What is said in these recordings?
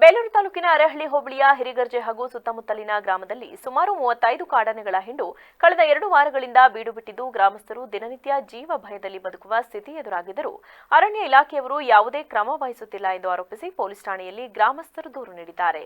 ಬೇಲೂರು ತಾಲೂಕಿನ ಅರಹಳ್ಳಿ ಹೋಬಳಿಯ ಹಿರಿಗರ್ಜೆ ಹಾಗೂ ಸುತ್ತಮುತ್ತಲಿನ ಗ್ರಾಮದಲ್ಲಿ ಸುಮಾರು ಮೂವತ್ತೈದು ಕಾಡಾನೆಗಳ ಹಿಂಡು ಕಳೆದ ಎರಡು ವಾರಗಳಿಂದ ಬೀಡು ಬಿಟ್ಟಿದ್ದು ಗ್ರಾಮಸ್ಥರು ದಿನನಿತ್ಯ ಜೀವ ಭಯದಲ್ಲಿ ಬದುಕುವ ಸ್ಥಿತಿ ಎದುರಾಗಿದ್ದರೂ ಅರಣ್ಯ ಇಲಾಖೆಯವರು ಯಾವುದೇ ಕ್ರಮ ವಹಿಸುತ್ತಿಲ್ಲ ಎಂದು ಆರೋಪಿಸಿ ಪೊಲೀಸ್ ಠಾಣೆಯಲ್ಲಿ ಗ್ರಾಮಸ್ಥರು ದೂರು ನೀಡಿದ್ದಾರೆ.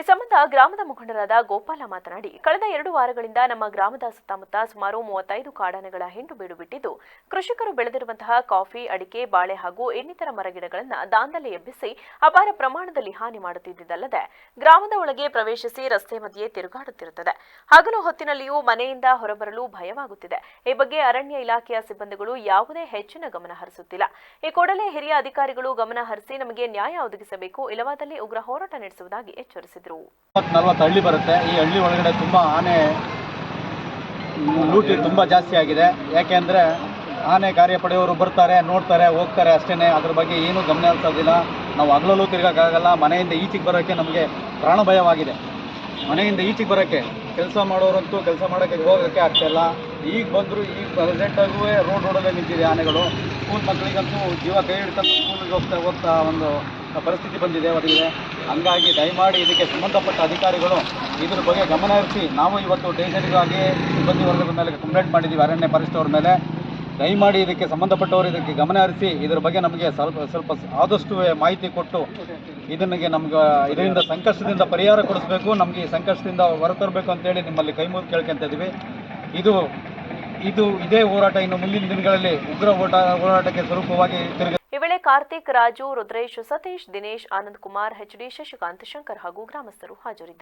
ಈ ಸಂಬಂಧ ಗ್ರಾಮದ ಮುಖಂಡರಾದ ಗೋಪಾಲ ಮಾತನಾಡಿ, ಕಳೆದ ಎರಡು ವಾರಗಳಿಂದ ನಮ್ಮ ಗ್ರಾಮದ ಸುತ್ತಮುತ್ತ ಸುಮಾರು ಮೂವತ್ತೈದು ಕಾಡಾನೆಗಳ ಹಿಂಡು ಬೀಡು ಬಿಟ್ಟಿದ್ದು ಕೃಷಿಕರು ಬೆಳೆದಿರುವಂತಹ ಕಾಫಿ, ಅಡಿಕೆ, ಬಾಳೆ ಹಾಗೂ ಇನ್ನಿತರ ಮರಗಿಡಗಳನ್ನು ದಾಂಧಲೆ ಎಬ್ಬಿಸಿ ಅಪಾರ ಪ್ರಮಾಣದಲ್ಲಿ ಹಾನಿ ಮಾಡುತ್ತಿದ್ದಲ್ಲದೆ ಗ್ರಾಮದ ಒಳಗೆ ಪ್ರವೇಶಿಸಿ ರಸ್ತೆ ಮಧ್ಯೆ ತಿರುಗಾಡುತ್ತಿರುತ್ತದೆ. ಹಗಲು ಹೊತ್ತಿನಲ್ಲಿಯೂ ಮನೆಯಿಂದ ಹೊರಬರಲು ಭಯವಾಗುತ್ತಿದೆ. ಈ ಬಗ್ಗೆ ಅರಣ್ಯ ಇಲಾಖೆಯ ಸಿಬ್ಬಂದಿಗಳು ಯಾವುದೇ ಹೆಚ್ಚಿನ ಗಮನ ಹರಿಸುತ್ತಿಲ್ಲ. ಈ ಕೂಡಲೇ ಹಿರಿಯ ಅಧಿಕಾರಿಗಳು ಗಮನ ಹರಿಸಿ ನಮಗೆ ನ್ಯಾಯ ಒದಗಿಸಬೇಕು, ಇಲ್ಲವಾದಲ್ಲಿ ಉಗ್ರ ಹೋರಾಟ ನಡೆಸುವುದಾಗಿ ಎಚ್ಚರಿಸಿದರು ನಲ್ವತ್ತು ಹಳ್ಳಿ ಬರುತ್ತೆ. ಈ ಹಳ್ಳಿ ಒಳಗಡೆ ತುಂಬಾ ಆನೆ ಲೂಟಿ ತುಂಬಾ ಜಾಸ್ತಿ ಆಗಿದೆ. ಯಾಕೆಂದ್ರೆ ಆನೆ ಕಾರ್ಯಪಡೆಯವರು ಬರ್ತಾರೆ, ನೋಡ್ತಾರೆ, ಹೋಗ್ತಾರೆ ಅಷ್ಟೇನೆ. ಅದ್ರ ಬಗ್ಗೆ ಏನು ಗಮನ ಹರಿಸೋದಿಲ್ಲ. ನಾವು ಹಗಲಲ್ಲೂ ತಿರ್ಗಕ್ಕಾಗಲ್ಲ. ಮನೆಯಿಂದ ಈಚೆಗೆ ಬರೋಕ್ಕೆ ನಮಗೆ ಪ್ರಾಣ ಭಯವಾಗಿದೆ. ಮನೆಯಿಂದ ಈಚೆಗೆ ಬರೋಕ್ಕೆ ಕೆಲಸ ಮಾಡೋರಂತೂ ಕೆಲಸ ಮಾಡೋಕ್ಕೆ ಹೋಗೋಕ್ಕೆ ಆಗ್ತಾಯಿಲ್ಲ ಈಗ ಬಂದರೂ, ಈಗ ಪ್ರೆಸೆಂಟಾಗೂ ರೋಡ್ ರೋಡಲ್ಲೇ ನಿಂತಿದೆ ಆನೆಗಳು. ಸ್ಕೂಲ್ ಮಕ್ಕಳಿಗಂತೂ ಜೀವ ಕೈ ಹಿಡ್ಕೊಂಡು ಸ್ಕೂಲಿಗೆ ಹೋಗ್ತಾ ಹೋಗ್ತಾ ಒಂದು ಪರಿಸ್ಥಿತಿ ಬಂದಿದೆ ಅವರಿಗೆ ಹಂಗಾಗಿ ದಯಮಾಡಿ ಇದಕ್ಕೆ ಸಂಬಂಧಪಟ್ಟ ಅಧಿಕಾರಿಗಳು ಇದ್ರ ಬಗ್ಗೆ ಗಮನ ಹರಿಸಿ, ನಾವು ಇವತ್ತು ಸ್ಟೇಷನ್ಗಾಗಿ ಸಿಬ್ಬಂದಿ ವರ್ಗದ ಮೇಲೆ ಕಂಪ್ಲೇಂಟ್ ಮಾಡಿದ್ದೀವಿ ಅರಣ್ಯ ಪರಿಸ್ಥಿತಿಯವ್ರ ಮೇಲೆ. ದಯಮಾಡಿ ಇದಕ್ಕೆ ಸಂಬಂಧಪಟ್ಟವರು ಇದಕ್ಕೆ ಗಮನ ಹರಿಸಿ, ಇದ್ರ ಬಗ್ಗೆ ನಮಗೆ ಸ್ವಲ್ಪ ಸ್ವಲ್ಪ ಆದಷ್ಟು ಮಾಹಿತಿ ಕೊಟ್ಟು ಇದನ್ನಿಗೆ ನಮ್ಗೆ, ಇದರಿಂದ ಸಂಕಷ್ಟದಿಂದ ಪರಿಹಾರ ಕೊಡಿಸ್ಬೇಕು, ನಮಗೆ ಈ ಸಂಕಷ್ಟದಿಂದ ಹೊರತರಬೇಕು ಅಂತೇಳಿ ನಿಮ್ಮಲ್ಲಿ ಕೈ ಮುಗಿದು ಕೇಳ್ಕೊಂತ ಇದ್ದೀವಿ ಇದು ಇದು ಇದೇ ಹೋರಾಟ ಇನ್ನು ಮುಂದಿನ ದಿನಗಳಲ್ಲಿ ಉಗ್ರ ಹೋರಾಟ, ಹೋರಾಟಕ್ಕೆ ಸ್ವರೂಪವಾಗಿ ತಿರುಗ ಕಾರ್ತಿಕ್ ರಾಜು ರುದ್ರೇಶ್ ಸತೀಶ್ ದಿನೇಶ್ ಆನಂದ್ ಕುಮಾರ್ ಎಚ್ಡಿ ಶಶಿಕಾಂತ್ ಶಂಕರ್ ಹಾಗೂ ಗ್ರಾಮಸ್ಥರು ಹಾಜರಿದ್ದರು